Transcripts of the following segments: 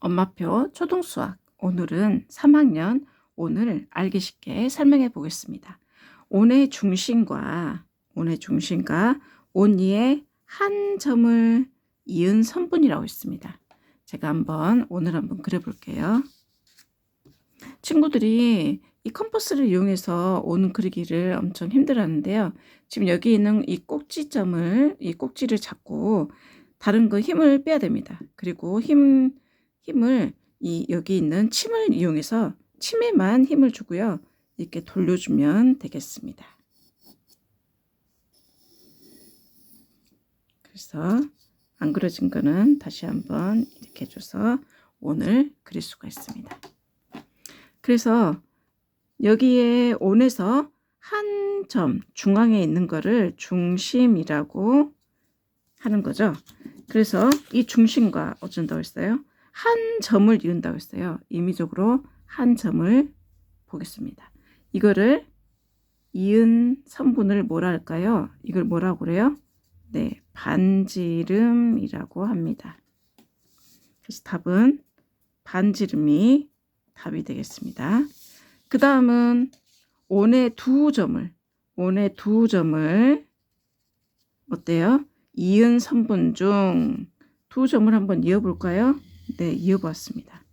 엄마표 초등수학 오늘은 3학년 오늘 알기 쉽게 설명해 보겠습니다. 온의 중심과 온의 중심과 온이의 한 점을 이은 선분이라고 있습니다. 제가 한번 오늘 한번 그려볼게요. 친구들이 이 컴퍼스를 이용해서 온 그리기를 엄청 힘들어하는데요. 지금 여기 있는 이 꼭지점을 이 꼭지를 잡고 다른 거 힘을 빼야 됩니다. 그리고 힘 힘을 이 여기 있는 침을 이용해서 침에만 힘을 주고요. 이렇게 돌려주면 되겠습니다. 그래서 안 그려진 거는 다시 한번 이렇게 해줘서 오늘 그릴 수가 있습니다. 그래서 여기에 온에서 한 점 중앙에 있는 거를 중심이라고 하는 거죠. 그래서 이 중심과 어쩐다고 했어요? 한 점을 이은다고 했어요. 임의적으로 한 점을 보겠습니다. 이거를 이은 선분을 뭐라 할까요? 이걸 뭐라고 그래요? 네, 반지름이라고 합니다. 그래서 답은 반지름이 답이 되겠습니다. 그 다음은 온의 두 점을, 온의 두 점을 어때요? 이은 선분 중 두 점을 한번 이어볼까요? 네, 이어봤습니다.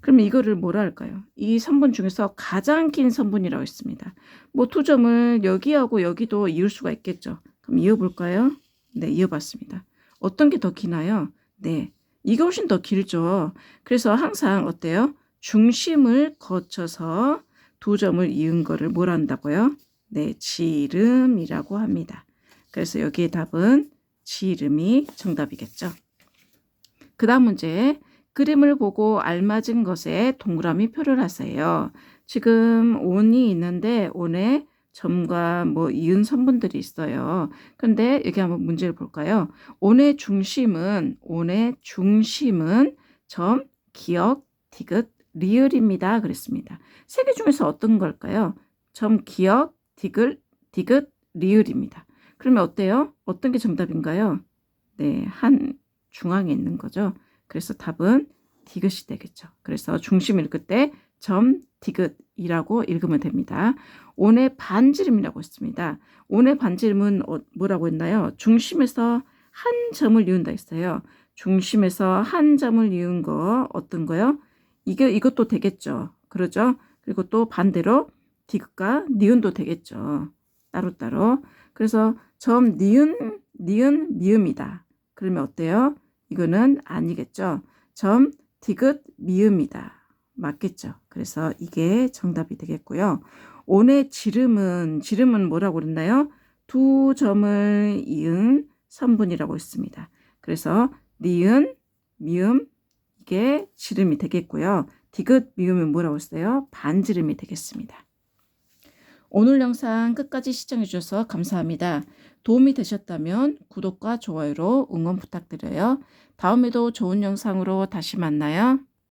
그러면 이거를 뭐라 할까요? 이 선분 중에서 가장 긴 선분이라고 있습니다. 뭐두 점을 여기하고 여기도 이을 수가 있겠죠. 그럼 이어볼까요? 네, 이어봤습니다. 어떤 게 더 기나요? 네, 이게 훨씬 더 길죠. 그래서 항상 어때요? 중심을 거쳐서 두 점을 이은 거를 뭐라 한다고요? 네, 지름이라고 합니다. 그래서 여기에 답은 지름이 정답이겠죠. 그 다음 문제. 그림을 보고 알맞은 것에 동그라미 표를 하세요. 지금 온이 있는데 온에 점과 뭐 이은 선분들이 있어요. 근데 여기 한번 문제를 볼까요? 온의 중심은 온의 중심은 점, 기억, 디귿, 리을입니다. 그랬습니다. 세 개 중에서 어떤 걸까요? 점, 기억, 디귿, 디귿, 리을입니다. 그러면 어때요? 어떤 게 정답인가요? 네, 한 중앙에 있는 거죠. 그래서 답은 디귿이 되겠죠. 그래서 중심 읽을 때 점, 디귿이라고 읽으면 됩니다. 온의 반지름이라고 했습니다. 온의 반지름은 어, 뭐라고 했나요? 중심에서 한 점을 이은다 했어요. 중심에서 한 점을 이은 거 어떤 거요? 이게 이것도 되겠죠. 그러죠? 그리고 또 반대로 디귿과 니은도 되겠죠. 따로따로. 그래서 점 니은 니은 미음이다. 그러면 어때요? 이거는 아니겠죠. 점 디귿 미음이다. 맞겠죠. 그래서 이게 정답이 되겠고요. 온의 지름은 지름은 뭐라고 그랬나요? 두 점을 이은 선분이라고 했습니다. 그래서 니은 미음 이게 지름이 되겠고요. 디귿 미음은 뭐라고 했어요? 반지름이 되겠습니다. 오늘 영상 끝까지 시청해 주셔서 감사합니다. 도움이 되셨다면 구독과 좋아요로 응원 부탁드려요. 다음에도 좋은 영상으로 다시 만나요.